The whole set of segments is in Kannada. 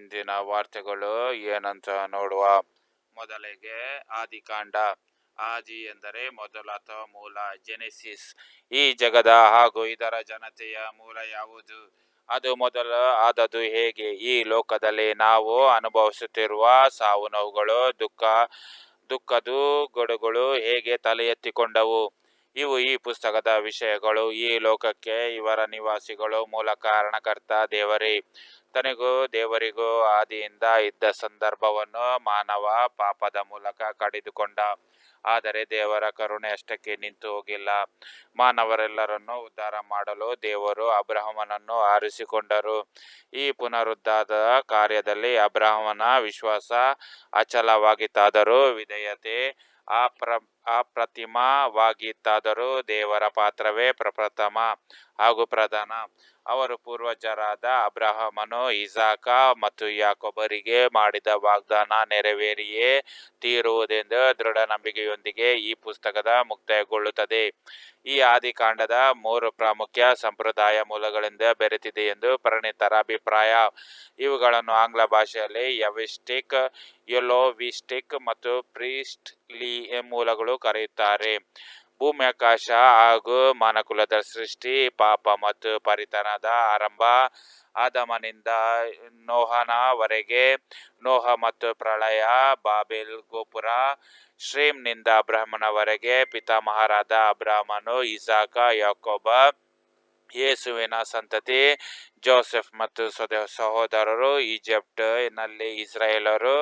ಇಂದಿನ ವಾರ್ತೆಗಳು ಏನಂತ ನೋಡುವ ಮೊದಲಿಗೆ ಆದಿಕಾಂಡ. ಆದಿ ಎಂದರೆ ಮೊದಲ ಅಥವಾ ಮೂಲ ಜೆನೆಸಿಸ್ ಈ ಜಗದ ಹಾಗೂ ಇದರ ಜನತೆಯ ಮೂಲ ಯಾವುದು? ಅದು ಮೊದಲು ಆದದ್ದು ಹೇಗೆ? ಈ ಲೋಕದಲ್ಲಿ ನಾವು ಅನುಭವಿಸುತ್ತಿರುವ ಸಾವು ನೋವುಗಳು, ದುಃಖ ದುಃಖದು ಗೊಡುಗಳು ಹೇಗೆ ತಲೆ ಎತ್ತಿಕೊಂಡವು? ಇವು ಈ ಪುಸ್ತಕದ ವಿಷಯಗಳು. ಈ ಲೋಕಕ್ಕೆ ಇವರ ನಿವಾಸಿಗಳು ಮೂಲ ಕಾರಣಕರ್ತ ದೇವರೇ. ತನಗೂ ದೇವರಿಗೂ ಆದಿಯಿಂದ ಇದ್ದ ಸಂದರ್ಭವನ್ನು ಮಾನವ ಪಾಪದ ಮೂಲಕ ಕಡಿದುಕೊಂಡ. ಆದರೆ ದೇವರ ಕರುಣೆ ಅಷ್ಟಕ್ಕೆ ನಿಂತು ಹೋಗಿಲ್ಲ. ಮಾನವರೆಲ್ಲರನ್ನು ಉದ್ಧಾರ ಮಾಡಲು ದೇವರು ಅಬ್ರಾಹ್ಮನನ್ನು ಆರಿಸಿಕೊಂಡರು. ಈ ಪುನರುದ್ಧಾದ ಕಾರ್ಯದಲ್ಲಿ ಅಬ್ರಹಮನ ವಿಶ್ವಾಸ ಅಚಲವಾಗಿತ್ತಾದರೂ ವಿಧೇಯತೆ ಅಪ್ರ, ಅಪ್ರತಿಮವಾಗಿತ್ತಾದರೂ ದೇವರ ಪಾತ್ರವೇ ಪ್ರಪ್ರಥಮ. ಹಾಗೂ ಪ್ರಧಾನ, ಅವರು ಪೂರ್ವಜರಾದ ಅಬ್ರಹಮನು, ಇಸಾಕ ಮತ್ತು ಯಾಕೊಬ್ಬರಿಗೆ ಮಾಡಿದ ವಾಗ್ದಾನ ನೆರವೇರಿಯೇ ತೀರುವುದೆಂದು ದೃಢ ನಂಬಿಕೆಯೊಂದಿಗೆ ಈ ಪುಸ್ತಕದ ಮುಕ್ತಾಯಗೊಳ್ಳುತ್ತದೆ. ಈ ಆದಿಕಾಂಡದ ಮೂರು ಪ್ರಾಮುಖ್ಯ ಸಂಪ್ರದಾಯ ಮೂಲಗಳಿಂದ ಬೆರೆತಿದೆ ಎಂದು ಪರಿಣಿತರ ಅಭಿಪ್ರಾಯ ಇವುಗಳನ್ನು ಆಂಗ್ಲ ಭಾಷೆಯಲ್ಲಿ ಯವಿಸ್ಟಿಕ್, ಯೊಲೋವಿಸ್ಟಿಕ್ ಮತ್ತು ಪ್ರೀಸ್ಟ್ಲಿ ಮೂಲಗಳು ಕರೆಯುತ್ತಾರೆ. ಭೂಮಿ ಆಕಾಶ ಹಾಗೂ ಮಾನಕುಲದ ಸೃಷ್ಟಿ, ಪಾಪ ಮತ್ತು ಪರಿತನದ ಆರಂಭ. ಆದಮನಿಂದ ನೋಹನವರೆಗೆ ನೋಹ ಮತ್ತು ಪ್ರಳಯ, ಬಾಬೆಲ್ ಗೋಪುರ. ಶ್ರೀಮ್ನಿಂದ ಅಬ್ರಹ್ಮನವರೆಗೆ ಪಿತಾಮಹರಾದ ಅಬ್ರಾಹ್ಮನು, ಇಸಾಕ, ಯಾಕೋಬ, ಯೇಸುವಿನ ಸಂತತಿ, ಜೋಸೆಫ್ ಮತ್ತು ಸಹೋದರರು ಈಜಿಪ್ಟ್ನಲ್ಲಿ ಇಸ್ರಾಯೇಲರು.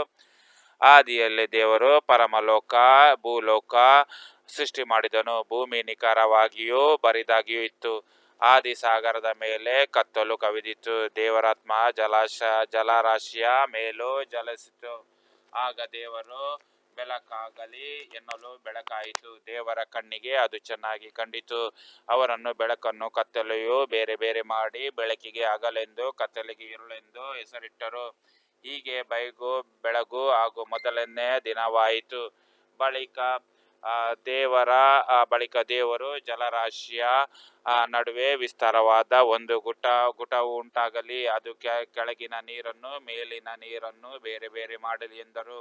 ಆದಿಯಲ್ಲಿ ದೇವರು ಪರಮಲೋಕ, ಭೂಲೋಕ ಸೃಷ್ಟಿ ಮಾಡಿದನು. ಭೂಮಿ ನಿಖರವಾಗಿಯೂ ಬರಿದಾಗಿಯೂ ಇತ್ತು. ಆದಿ ಸಾಗರದ ಮೇಲೆ ಕತ್ತಲು ಕವಿದಿತ್ತು. ದೇವರಾತ್ಮ ಜಲಾಶ ಜಲರಾಶಿಯ ಮೇಲೂ ಜಲಿಸಿತು. ಆಗ ದೇವರು ಬೆಳಕಾಗಲಿ ಎನ್ನಲು ಬೆಳಕಾಯಿತು. ದೇವರ ಕಣ್ಣಿಗೆ ಅದು ಚೆನ್ನಾಗಿ ಕಂಡಿತು. ಅವರನ್ನು ಬೆಳಕನ್ನು ಕತ್ತಲೆಯು ಬೇರೆ ಬೇರೆ ಮಾಡಿ ಬೆಳಕಿಗೆ ಆಗಲೆಂದು ಕತ್ತಲೆಗೆ ಇರಲೆಂದು ಹೆಸರಿಟ್ಟರು. ಹೀಗೆ ಬೈಗು ಬೆಳಗು ಹಾಗೂ ಮೊದಲನೇ ದಿನವಾಯಿತು. ಬಳಿಕ ದೇವರ ಬಳಿಕ ದೇವರು ಜಲರಾಶಿಯ ನಡುವೆ ವಿಸ್ತಾರವಾದ ಒಂದು ಗುಟ ಗುಟವು ಉಂಟಾಗಲಿ, ಅದು ಕೆಳಗಿನ ನೀರನ್ನು, ಮೇಲಿನ ನೀರನ್ನು ಬೇರೆ ಬೇರೆ ಮಾಡಲಿ ಎಂದರು.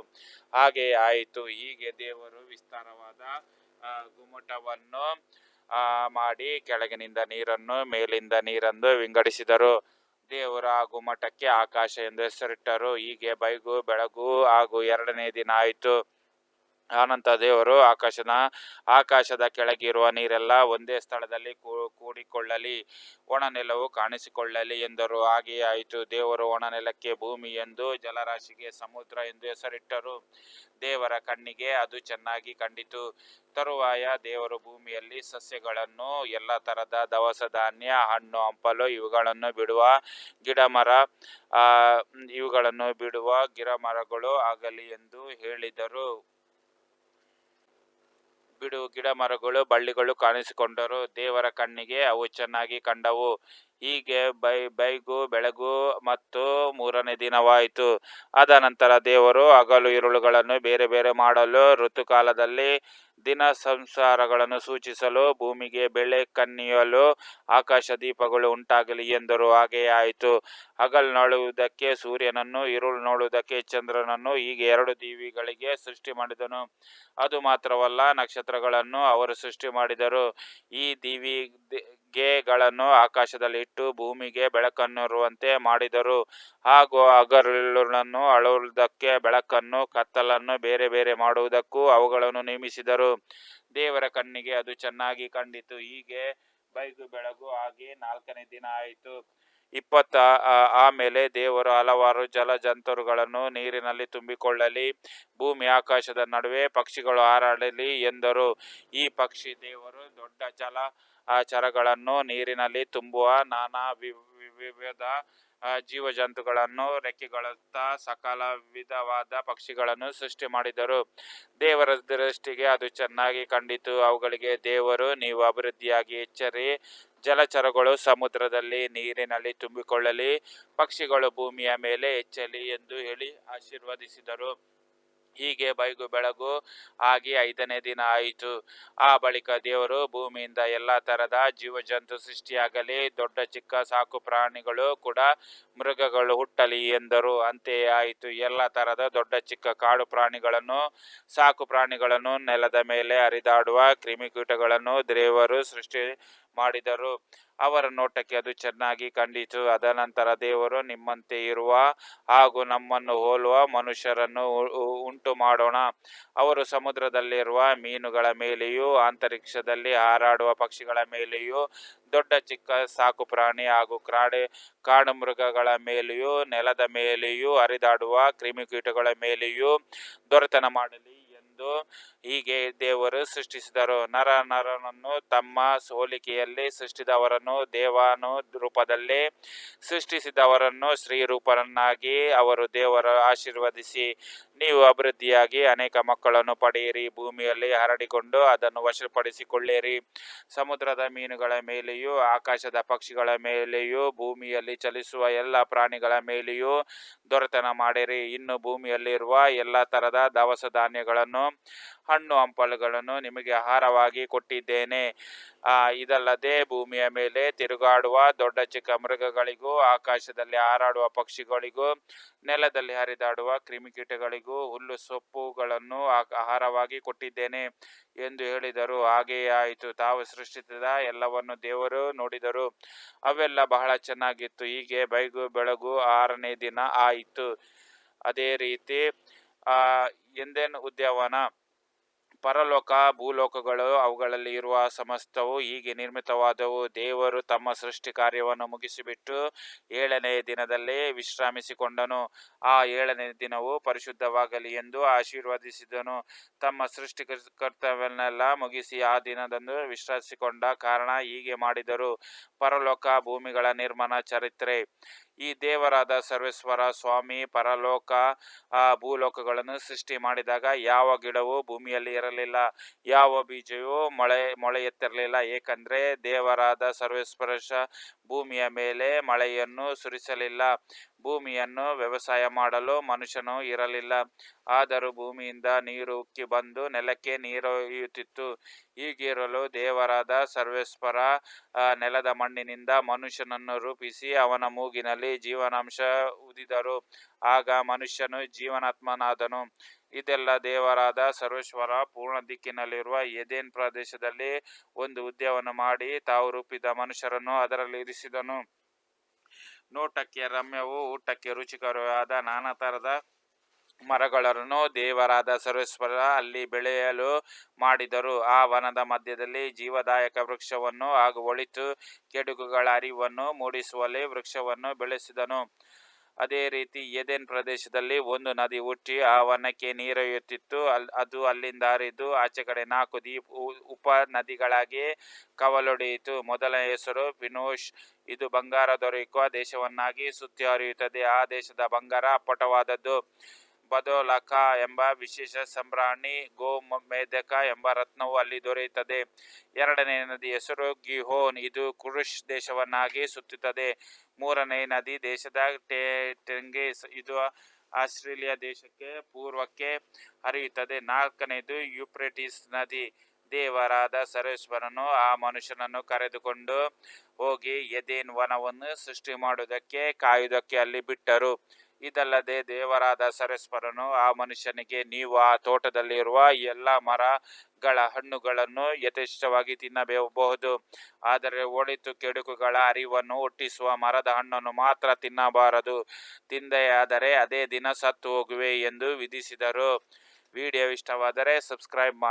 ಹಾಗೆ ಆಯಿತು. ಹೀಗೆ ದೇವರು ವಿಸ್ತಾರವಾದ ಗುಮ್ಮಟವನ್ನು ಮಾಡಿ ಕೆಳಗಿನಿಂದ ನೀರನ್ನು, ಮೇಲಿಂದ ನೀರನ್ನು ವಿಂಗಡಿಸಿದರು. ದೇವರು ಆ ಗುಮ್ಮಟಕ್ಕೆ ಆಕಾಶ ಎಂದು ಹೆಸರಿಟ್ಟರು. ಹೀಗೆ ಬೈಗು, ಬೆಳಗು ಹಾಗೂ ಎರಡನೇ ದಿನ ಆಯಿತು. ಆನಂತರ ದೇವರು ಆಕಾಶನ, ಆಕಾಶದ ಕೆಳಗಿರುವ ನೀರೆಲ್ಲ ಒಂದೇ ಸ್ಥಳದಲ್ಲಿ ಕೂಡಿಕೊಳ್ಳಲಿ ಒಣ ನೆಲವು ಕಾಣಿಸಿಕೊಳ್ಳಲಿ ಎಂದರು. ಹಾಗೆಯೇ ಆಯಿತು. ದೇವರು ಒಣ ನೆಲಕ್ಕೆ ಭೂಮಿ ಎಂದು, ಜಲರಾಶಿಗೆ ಸಮುದ್ರ ಎಂದು ಹೆಸರಿಟ್ಟರು. ದೇವರ ಕಣ್ಣಿಗೆ ಅದು ಚೆನ್ನಾಗಿ ಕಂಡಿತು. ತರುವಾಯ ದೇವರು ಭೂಮಿಯಲ್ಲಿ ಸಸ್ಯಗಳನ್ನು, ಎಲ್ಲ ತರದ ದವಸ ಧಾನ್ಯ, ಹಣ್ಣು, ಹಂಪಲು ಇವುಗಳನ್ನು ಬಿಡುವ ಗಿಡ ಮರ ಇವುಗಳನ್ನು ಬಿಡುವ ಗಿಡ ಮರಗಳು ಆಗಲಿ ಎಂದು ಹೇಳಿದರು. ಬಿಡು ಗಿಡ ಮರಗಳು ಬಳ್ಳಿಗಳು ಕಾಣಿಸಿಕೊಂಡರು ದೇವರ ಕಣ್ಣಿಗೆ ಅವು ಚೆನ್ನಾಗಿ ಕಂಡವು. ಹೀಗೆ ಬೈ, ಬೈಗು, ಬೆಳಗು ಮತ್ತು ಮೂರನೇ ದಿನವಾಯಿತು. ಅದ ನಂತರ ದೇವರು ಹಗಲು ಇರುಳುಗಳನ್ನು ಬೇರೆ ಬೇರೆ ಮಾಡಲು ಋತುಕಾಲದಲ್ಲಿ ದಿನ ಸಂಸಾರಗಳನ್ನು ಸೂಚಿಸಲು, ಭೂಮಿಗೆ ಬೆಳೆ ಕನ್ನಿಯಲು ಆಕಾಶ ದೀಪಗಳು ಉಂಟಾಗಲಿ ಎಂದರು. ಹಾಗೆಯೇ ಆಯಿತು. ಹಗಲು ನೋಡುವುದಕ್ಕೆ ಸೂರ್ಯನನ್ನು, ಇರುಳು ನೋಡುವುದಕ್ಕೆ ಚಂದ್ರನನ್ನು ಹೀಗೆ ಎರಡು ದೀವಿಗಳಿಗೆ ಸೃಷ್ಟಿ ಮಾಡಿದನು. ಅದು ಮಾತ್ರವಲ್ಲ, ನಕ್ಷತ್ರಗಳನ್ನು ಅವರು ಸೃಷ್ಟಿ ಮಾಡಿದರು. ಈ ದೀವಿಗೆಗಳನ್ನು ಆಕಾಶದಲ್ಲಿ ಇಟ್ಟು ಭೂಮಿಗೆ ಬೆಳಕನ್ನಿರುವಂತೆ ಮಾಡಿದರು. ಹಾಗೂ ಹಗಲಿರುಳನ್ನು ಅಳುವುದಕ್ಕೆ ಬೆಳಕನ್ನು, ಕತ್ತಲನ್ನು ಬೇರೆ ಬೇರೆ ಮಾಡುವುದಕ್ಕೂ ಅವುಗಳನ್ನು ನೇಮಿಸಿದರು. ದೇವರ ಕಣ್ಣಿಗೆ ಅದು ಚೆನ್ನಾಗಿ ಕಂಡಿತು. ಹೀಗೆ ಬೈಗು ಬೆಳಗು ಆಗಿ ನಾಲ್ಕನೇ ದಿನ ಆಯಿತು. ಇಪ್ಪತ್ತ ಆಮೇಲೆ ದೇವರು ಹಲವಾರು ಜಲ ಜಂತುರುಗಳನ್ನು ನೀರಿನಲ್ಲಿ ತುಂಬಿಕೊಳ್ಳಲಿ, ಭೂಮಿ ಆಕಾಶದ ನಡುವೆ ಪಕ್ಷಿಗಳು ಹಾರಾಡಲಿ ಎಂದರು. ಈ ಪಕ್ಷಿ ದೇವರು ದೊಡ್ಡ ಜಲ ಚರಗಳನ್ನು ನೀರಿನಲ್ಲಿ ತುಂಬುವ ನಾನಾ ವಿವಿಧ ಜೀವಜಂತುಗಳನ್ನು ರೆಕ್ಕೆಗಳುತ್ತಾ ಸಕಲ ವಿಧವಾದ ಪಕ್ಷಿಗಳನ್ನು ಸೃಷ್ಟಿ ಮಾಡಿದರು. ದೇವರ ದೃಷ್ಟಿಗೆ ಅದು ಚೆನ್ನಾಗಿ ಕಂಡಿತು. ಅವುಗಳಿಗೆ ದೇವರು, ನೀವು ಅಭಿವೃದ್ಧಿಯಾಗಿ ಎಚ್ಚರಿ. ಜಲಚರಗಳು ಸಮುದ್ರದಲ್ಲಿ ನೀರಿನಲ್ಲಿ ತುಂಬಿಕೊಳ್ಳಲಿ. ಪಕ್ಷಿಗಳು ಭೂಮಿಯ ಮೇಲೆ ಹೆಚ್ಚಲಿ ಎಂದು ಹೇಳಿ ಆಶೀರ್ವದಿಸಿದರು. ಹೀಗೆ ಬೈಗು ಬೆಳಗು ಆಗಿ ಐದನೇ ದಿನ ಆಯಿತು. ಆ ಬಳಿಕ ದೇವರು ಭೂಮಿಯಿಂದ ಎಲ್ಲ ತರದ ಜೀವಜಂತು ಸೃಷ್ಟಿಯಾಗಲಿ, ದೊಡ್ಡ ಚಿಕ್ಕ ಸಾಕು ಪ್ರಾಣಿಗಳು ಕೂಡ ಮೃಗಗಳು ಹುಟ್ಟಲಿ ಎಂದರು. ಅಂತೆಯೇ ಆಯಿತು. ಎಲ್ಲ ತರದ ದೊಡ್ಡ ಚಿಕ್ಕ ಕಾಡು ಪ್ರಾಣಿಗಳನ್ನು, ಸಾಕು ಪ್ರಾಣಿಗಳನ್ನು ನೆಲದ ಮೇಲೆ ಹರಿದಾಡುವ ಕ್ರಿಮಿಕೀಟಗಳನ್ನು ದೇವರು ಸೃಷ್ಟಿ ಮಾಡಿದರು. ಅವರ ನೋಟಕ್ಕೆ ಅದು ಚೆನ್ನಾಗಿ ಕಂಡಿತು. ಅದನಂತರ ದೇವರು ನಿಮ್ಮಂತೆ ಇರುವ ಹಾಗೂ ನಮ್ಮನ್ನು ಹೋಲುವ ಮನುಷ್ಯರನ್ನು ಉಂಟು ಮಾಡೋಣ. ಅವರು ಸಮುದ್ರದಲ್ಲಿರುವ ಮೀನುಗಳ ಮೇಲೆಯೂ, ಅಂತರಿಕ್ಷದಲ್ಲಿ ಹಾರಾಡುವ ಪಕ್ಷಿಗಳ ಮೇಲೆಯೂ, ದೊಡ್ಡ ಚಿಕ್ಕ ಸಾಕು ಪ್ರಾಣಿ ಹಾಗೂ ಕ್ರಾಡೆ ಕಾಡು ಮೃಗಗಳ ಮೇಲೆಯೂ, ನೆಲದ ಮೇಲೆಯೂ ಹರಿದಾಡುವ ಕ್ರಿಮಿಕೀಟಗಳ ಮೇಲೆಯೂ ದೊರೆತನ ಮಾಡಲಿ. ಎಂದು ಹೀಗೆ ದೇವರು ಸೃಷ್ಟಿಸಿದರು. ನರ ನರನನ್ನು ತಮ್ಮ ಸೋಲಿಕೆಯಲ್ಲಿ ಸೃಷ್ಟಿದವರನ್ನು ದೇವಾನು ರೂಪದಲ್ಲಿ ಸೃಷ್ಟಿಸಿದವರನ್ನು ಶ್ರೀರೂಪರನ್ನಾಗಿ ಅವರು ದೇವರ ಆಶೀರ್ವದಿಸಿ ನೀವು ಅಭಿವೃದ್ಧಿಯಾಗಿ ಅನೇಕ ಮಕ್ಕಳನ್ನು ಪಡೆಯಿರಿ, ಭೂಮಿಯಲ್ಲಿ ಹರಡಿಕೊಂಡು ಅದನ್ನು ವಶಪಡಿಸಿಕೊಳ್ಳಿರಿ. ಸಮುದ್ರದ ಮೀನುಗಳ ಮೇಲೆಯೂ, ಆಕಾಶದ ಪಕ್ಷಿಗಳ ಮೇಲೆಯೂ, ಭೂಮಿಯಲ್ಲಿ ಚಲಿಸುವ ಎಲ್ಲ ಪ್ರಾಣಿಗಳ ಮೇಲೆಯೂ ದೊರೆತನ ಮಾಡಿರಿ. ಇನ್ನು ಭೂಮಿಯಲ್ಲಿರುವ ಎಲ್ಲ ಥರದ ದವಸ ಧಾನ್ಯಗಳನ್ನು ಹಣ್ಣು ಹಂಪಲುಗಳನ್ನು ನಿಮಗೆ ಆಹಾರವಾಗಿ ಕೊಟ್ಟಿದ್ದೇನೆ. ಇದಲ್ಲದೆ ಭೂಮಿಯ ಮೇಲೆ ತಿರುಗಾಡುವ ದೊಡ್ಡ ಚಿಕ್ಕ ಮೃಗಗಳಿಗೂ, ಆಕಾಶದಲ್ಲಿ ಹಾರಾಡುವ ಪಕ್ಷಿಗಳಿಗೂ, ನೆಲದಲ್ಲಿ ಹರಿದಾಡುವ ಕ್ರಿಮಿಕೀಟಗಳಿಗೂ ಹುಲ್ಲು ಸೊಪ್ಪುಗಳನ್ನು ಆಹಾರವಾಗಿ ಕೊಟ್ಟಿದ್ದೇನೆ ಎಂದು ಹೇಳಿದರು. ಹಾಗೆಯೇ ಆಯಿತು. ತಾವು ಸೃಷ್ಟಿಸಿದ ಎಲ್ಲವನ್ನು ದೇವರು ನೋಡಿದರು. ಅವೆಲ್ಲ ಬಹಳ ಚೆನ್ನಾಗಿತ್ತು. ಹೀಗೆ ಬೈಗು ಬೆಳಗು ಆರನೇ ದಿನ ಆಯಿತು. ಅದೇ ರೀತಿ ಎಂದೇನ್ ಉದ್ಯಾನವನ ಪರಲೋಕ, ಭೂಲೋಕಗಳು ಅವುಗಳಲ್ಲಿ ಇರುವ ಸಮಸ್ತವು ಹೀಗೆ ನಿರ್ಮಿತವಾದವು. ದೇವರು ತಮ್ಮ ಸೃಷ್ಟಿ ಕಾರ್ಯವನ್ನು ಮುಗಿಸಿಬಿಟ್ಟು ಏಳನೇ ದಿನದಲ್ಲಿ ವಿಶ್ರಾಮಿಸಿಕೊಂಡನು. ಆ ಏಳನೇ ದಿನವು ಪರಿಶುದ್ಧವಾಗಲಿ ಎಂದು ಆಶೀರ್ವದಿಸಿದನು. ತಮ್ಮ ಸೃಷ್ಟಿ ಕರ್ತವ್ಯನ್ನೆಲ್ಲ ಮುಗಿಸಿ ಆ ದಿನದಂದು ವಿಶ್ರಾಮಿಸಿಕೊಂಡ ಕಾರಣ ಹೀಗೆ ಮಾಡಿದರು. ಪರಲೋಕ ಭೂಮಿಗಳ ನಿರ್ಮಾಣ ಚರಿತ್ರೆ. ಈ ದೇವರಾದ ಸರ್ವೇಶ್ವರ ಸ್ವಾಮಿ ಪರಲೋಕ, ಆ ಭೂಲೋಕಗಳನ್ನು ಸೃಷ್ಟಿ ಮಾಡಿದಾಗ ಯಾವ ಗಿಡವು ಭೂಮಿಯಲ್ಲಿ ಇರಲಿಲ್ಲ, ಯಾವ ಬೀಜವೂ ಮೊಳೆ, ಮೊಳೆಯುತ್ತಿರಲಿಲ್ಲ. ಏಕೆಂದರೆ ದೇವರಾದ ಸರ್ವೇಶ್ವರ ಭೂಮಿಯ ಮೇಲೆ ಮಳೆಯನ್ನು ಸುರಿಸಲಿಲ್ಲ. ಭೂಮಿಯನ್ನು ವ್ಯವಸಾಯ ಮಾಡಲು ಮನುಷ್ಯನು ಇರಲಿಲ್ಲ. ಆದರೂ ಭೂಮಿಯಿಂದ ನೀರು ಉಕ್ಕಿ ಬಂದು ನೆಲಕ್ಕೆ ನೀರೊಯ್ಯುತ್ತಿತ್ತು. ಹೀಗಿರಲು ದೇವರಾದ ಸರ್ವೇಶ್ವರ ನೆಲದ ಮಣ್ಣಿನಿಂದ ಮನುಷ್ಯನನ್ನು ರೂಪಿಸಿ ಅವನ ಮೂಗಿನಲ್ಲಿ ಜೀವನಾಂಶ ಉದಿದರು. ಆಗ ಮನುಷ್ಯನು ಜೀವನಾತ್ಮನಾದನು. ಇದೆಲ್ಲ ದೇವರಾದ ಸರ್ವೇಶ್ವರ ಪೂರ್ಣ ದಿಕ್ಕಿನಲ್ಲಿರುವ ಎದೇನ್ ಪ್ರದೇಶದಲ್ಲಿ ಒಂದು ಉದ್ಯವನ್ನು ಮಾಡಿ ತಾವು ರೂಪಿದ ಮನುಷ್ಯರನ್ನು ಅದರಲ್ಲಿ ಇರಿಸಿದನು. ನೋಟಕ್ಕೆ ರಮ್ಯವು, ಊಟಕ್ಕೆ ರುಚಿಕರವಾದ ನಾನಾ ತರದ ಮರಗಳನ್ನು ದೇವರಾದ ಸರ್ವೇಶ್ವರ ಅಲ್ಲಿ ಬೆಳೆಯಲು ಮಾಡಿದರು. ಆ ವನದ ಮಧ್ಯದಲ್ಲಿ ಜೀವದಾಯಕ ವೃಕ್ಷವನ್ನು ಹಾಗೂ ಒಳಿತು ಕೆಡುಕುಗಳ ಅರಿವನ್ನು ಮೂಡಿಸುವಲ್ಲಿ ವೃಕ್ಷವನ್ನು ಬೆಳೆಸಿದನು. ಅದೇ ರೀತಿ ಎದೆನ್ ಪ್ರದೇಶದಲ್ಲಿ ಒಂದು ನದಿ ಹುಟ್ಟಿ ಆ ವನಕ್ಕೆ ನೀರೊಯ್ಯುತ್ತಿತ್ತು ಅಲ್, ಅದು ಅಲ್ಲಿಂದ ಹರಿದು ಆಚೆ ಕಡೆ ನಾಲ್ಕು ದೀಪ ಉಪ ನದಿಗಳಾಗಿ ಕವಲೊಡೆಯಿತು. ಮೊದಲ ಹೆಸರು ಪಿನೋಷ್. ಇದು ಬಂಗಾರ ದೊರೆಯುವ ದೇಶವನ್ನಾಗಿ ಸುತ್ತಿ ಹರಿಯುತ್ತದೆ ಆ ದೇಶದ ಬಂಗಾರ ಅಪ್ಪಟವಾದದ್ದು. ಬದೋಲಕ ಎಂಬ ವಿಶೇಷ ಸಂಬ್ರಾಣಿ ಗೋಮೇಧಕ ಎಂಬ ರತ್ನವು ಅಲ್ಲಿ ದೊರೆಯುತ್ತದೆ. ಎರಡನೇ ನದಿ ಹೆಸರು ಗಿಹೋನ್. ಇದು ಕುರುಷ್ ದೇಶವನ್ನಾಗಿ ಸುತ್ತುತ್ತದೆ ಮೂರನೇ ನದಿ ದೇಶದ ಟೆಂಗಿಸ್ ಇದು ಆಸ್ಟ್ರೇಲಿಯಾ ದೇಶಕ್ಕೆ ಪೂರ್ವಕ್ಕೆ ಹರಿಯುತ್ತದೆ. ನಾಲ್ಕನೇದು ಯುಪ್ರೆಟಿಸ್ ನದಿ. ದೇವರಾದ ಸರ್ವೇಶ್ವರನು ಆ ಮನುಷ್ಯನನ್ನು ಕರೆದುಕೊಂಡು ಹೋಗಿ ಎದೇನ್ ವನವನ್ನು ಸೃಷ್ಟಿ ಮಾಡುವುದಕ್ಕೆ ಕಾಯುವುದಕ್ಕೆ ಅಲ್ಲಿ ಬಿಟ್ಟರು. ಇದಲ್ಲದೆ ದೇವರಾದ ಸರಸ್ವರನು ಆ ಮನುಷ್ಯನಿಗೆ, ನೀವು ಆ ತೋಟದಲ್ಲಿರುವ ಎಲ್ಲ ಮರಗಳ ಹಣ್ಣುಗಳನ್ನು ಯಥೇಷ್ಟವಾಗಿ ತಿನ್ನಬಹುದು. ಆದರೆ ಒಳಿತು ಕೆಡುಕುಗಳ ಅರಿವನ್ನು ಹುಟ್ಟಿಸುವ ಮರದ ಹಣ್ಣನ್ನು ಮಾತ್ರ ತಿನ್ನಬಾರದು. ತಿಂದೆಯಾದರೆ ಅದೇ ದಿನ ಸತ್ತು ಹೋಗುವೆ ಎಂದು ವಿಧಿಸಿದರು. ವಿಡಿಯೋ ಇಷ್ಟವಾದರೆ ಸಬ್ಸ್ಕ್ರೈಬ್ ಮಾಡಿ.